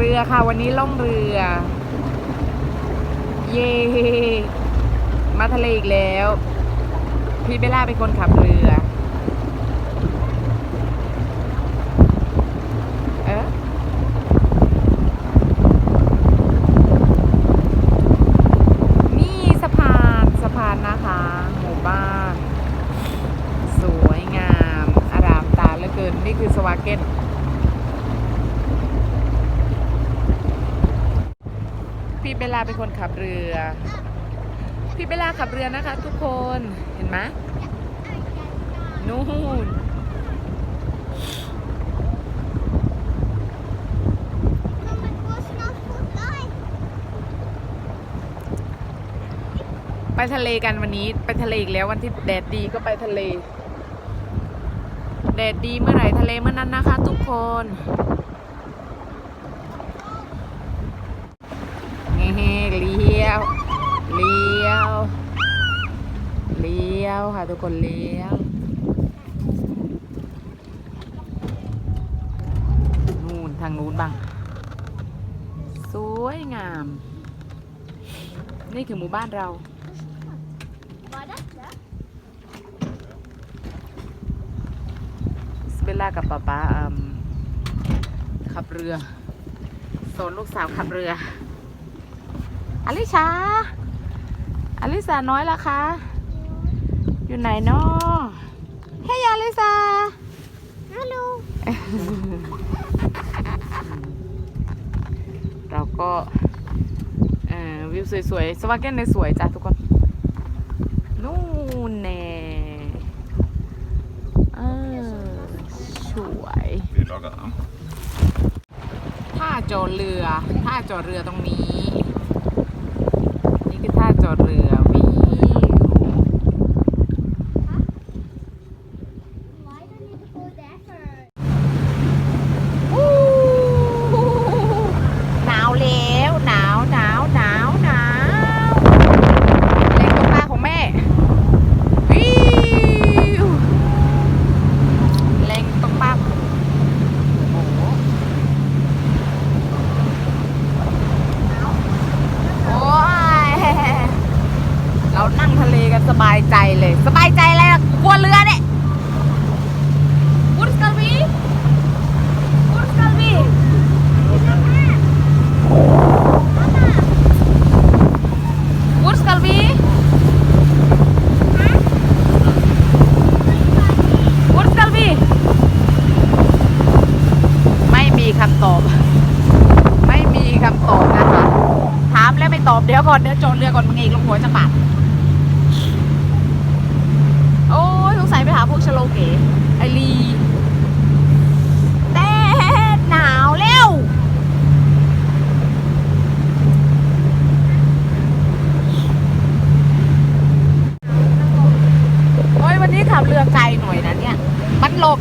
รือค่ะ วันนี้ล่องเรือ เย่มาทะเลอีกแล้ว พี่เบลล่าเป็นคนขับเรือ เออนี่สะพานสะพานนะคะ หมู่บ้าน สวยงาม อารามตาเหลือเกิน นี่คือสวาเกน เบล่าเป็นคนขับเรือ พี่เบลล่าขับเรือนะคะ ทุกคนเห็นไหมนู่นไปทะเลกันวันนี้ไปทะเลอีกแล้ววันที่แดดดีก็ไปทะเล แดดดีเมื่อไหร่ทะเลเมื่อนั้นนะคะ ทุกคนเฮ้เลี้ยว เลี้ยว เลี้ยวค่ะ ทุกคนเลี้ยวนู่นทางนู้นบ้าง สวยงาม นี่คือหมู่บ้านเราสเปลล่ากับป๊าป๊าขับเรือสอนลูกสาวขับเรืออลิชาอลิสาน้อยละคะ อยู่ไหนเนาะเฮ้ยอลิสาฮัลโหลเราก็เอ่อวิวสวยๆ สวาเกนในสวยจ้ะทุกคน นู่นแน่เออสวย Vi lager am. ท่าจอดเรือ ท่าจอดเรือตรงนี้ นี่คือท่าจอดเรือวิว Why don't you go there first? อู้หนาวแล้วหนาวหนาวหนาวหนาวแรงตรงหน้าของแม่วิวแรงตรงมากโอ้โหโอ้ยเรานั่งทะเลกันสบายใจเลย สบายใจอะไรล่ะกลัวเรือเนี่ยวุ้นสกาวีวุ้นสกาวีวุ้นสกาวีวุ้นสกาวีไม่มีคำตอบ ไม่มีคำตอบนะคะ ถามแล้ว ไม่อบเดี๋ยวก่อดเรือก่อนมึงเองลงหัวจะบาดโอ้ยสงสัยไปหาพวกชโลเก๋ไอลีแต่หนาวเร็วโอ้ยวันนี้ขับเรือไกลหน่อยนะเนี่ย มันหลบ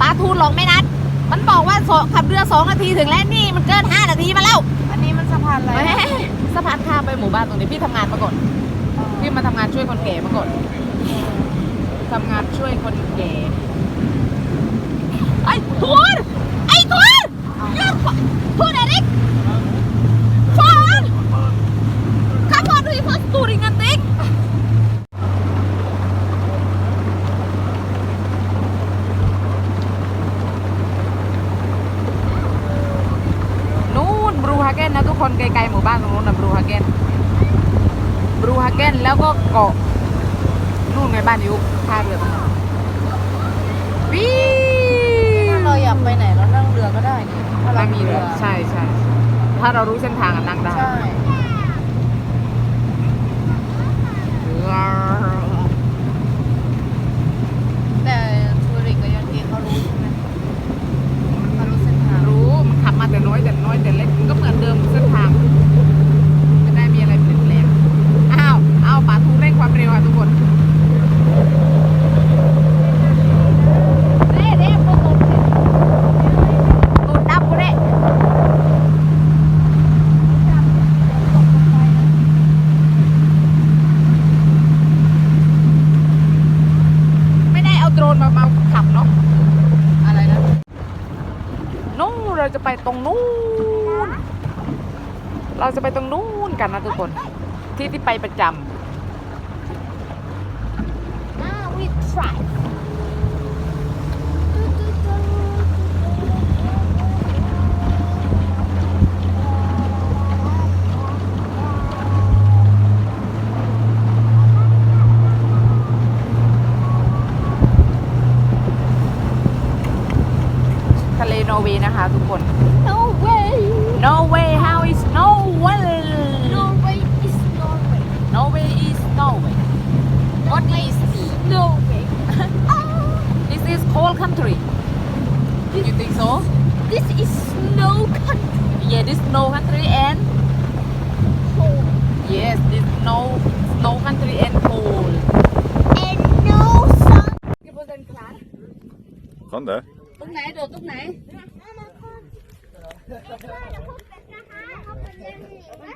ปลาทูนหลงไม่นัด มันบอกว่าขับเรือสองนาทีถึงแล้วนี่มันเกินห้านาทีมาแล้ว นนี้มันสะพานอะไรแหมสะพานข้ามไปหมู่บ้านตรงนี้พี่ทำงานมาก่อนพี่มาทำงานช่วยคนแก่มาก่อนทำงานช่วยคนแก่ไอ้ทวนไอ้ทวนเรื่องทวนอะไรฟอนข้าพอดูอีกคนตูริงันติกนู่นบรูฮาเกนนะทุ กคนไกลๆหมู่บ้านตรงนู้นนะบรูฮาเกนบรูฮาเกนแล้วก็เกาะนู่นไงบ้านยุท่าเรือตรงนั้นวิถ้าเราอยากไปไหนเรานั่งเรือก็ได้นี่ถ้าเรานั่งมีเรืเรืออใช่ใช่ถ้าเรารู้เส้นทางอะนั่งได้ ใช่ แต่ทัวริกกับยันทีเขารู้ใช่ไหมเขารู้เส้นทาง รู้มันขับมาแต่น้อยแต่น้อยแต่เล็กมันก็เหมือนเดิมเส้นทางไม่ได้มีอะไรเปลี่ยนแปลงอ้าวอ้าวป่าทูเร่งความเร็วค่ะทุกคนเร่เร่โปรโตตูดดับกูเร่ไม่ได้เอาโดรนมามาขับเนาะ อะไรนะ นู่นเราจะไปตรงนู้น เราจะไปตรงนู้นกันนะทุกคน ที่ที่ไปประจ Now we try ำทะเลนอร์เวย์นะคะทุกคน No way Norway how cold country you think so This is snow country yeah this snow country and cold yes this snow snow country and cold and no sun kan det. ตรงไหนโดดตรงไหน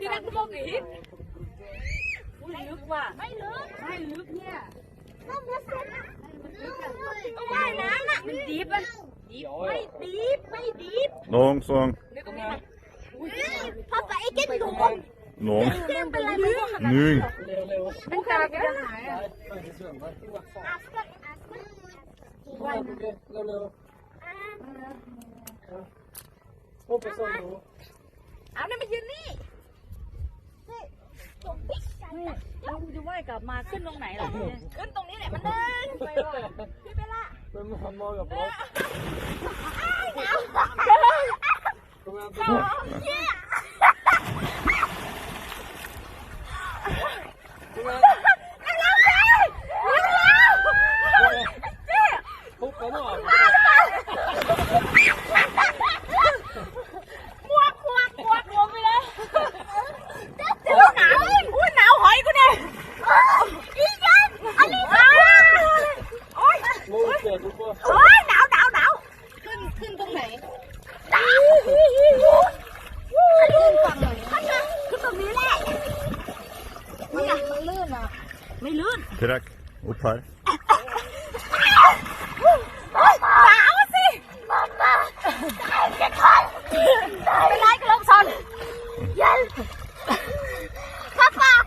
ที่นั่นก็มองเห็นอุ้ยลึก ว่ะไม่ลึกไม่ลึกเนี่ยต้องมาใส่ต้องว่ายน้ำอะมันดีบอะดีบไม่ดีบไม่ดีบ Noen sånn นี่ตรงนี้มันพ่อไปไอ้เก็ตหนู Noen เก็ตเป็นอะไรไม่รู้ Nu. มันตาแกจะหายอะเอาเนี่ยมายืนนี่ เราจะว่ายกลับมาขึ้นตรงไหนล่ะเนี่ยขึ้นตรงนี้แหละมันเดินไปเลยพี่เบลล่าหนาวอุ้ยหนาวหอยกูเนี่ยอีจันอันนี้โอ้ยโอ้ยหนาวหนาวหนาว ขึ้นขึ้นตรงไหน หนาวขึ้นฝั่งไหนขึ้นมาขึ้นตรงนี้แหละ มันมันลื่นอะ ไม่ลื่น Trekk opp her. หนาวสิเป็นไรกันลงซอนเย็นข้าปาก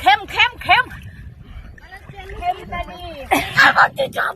เข้มเข้มเข้มเข้มตานีข้าบอกจะจบ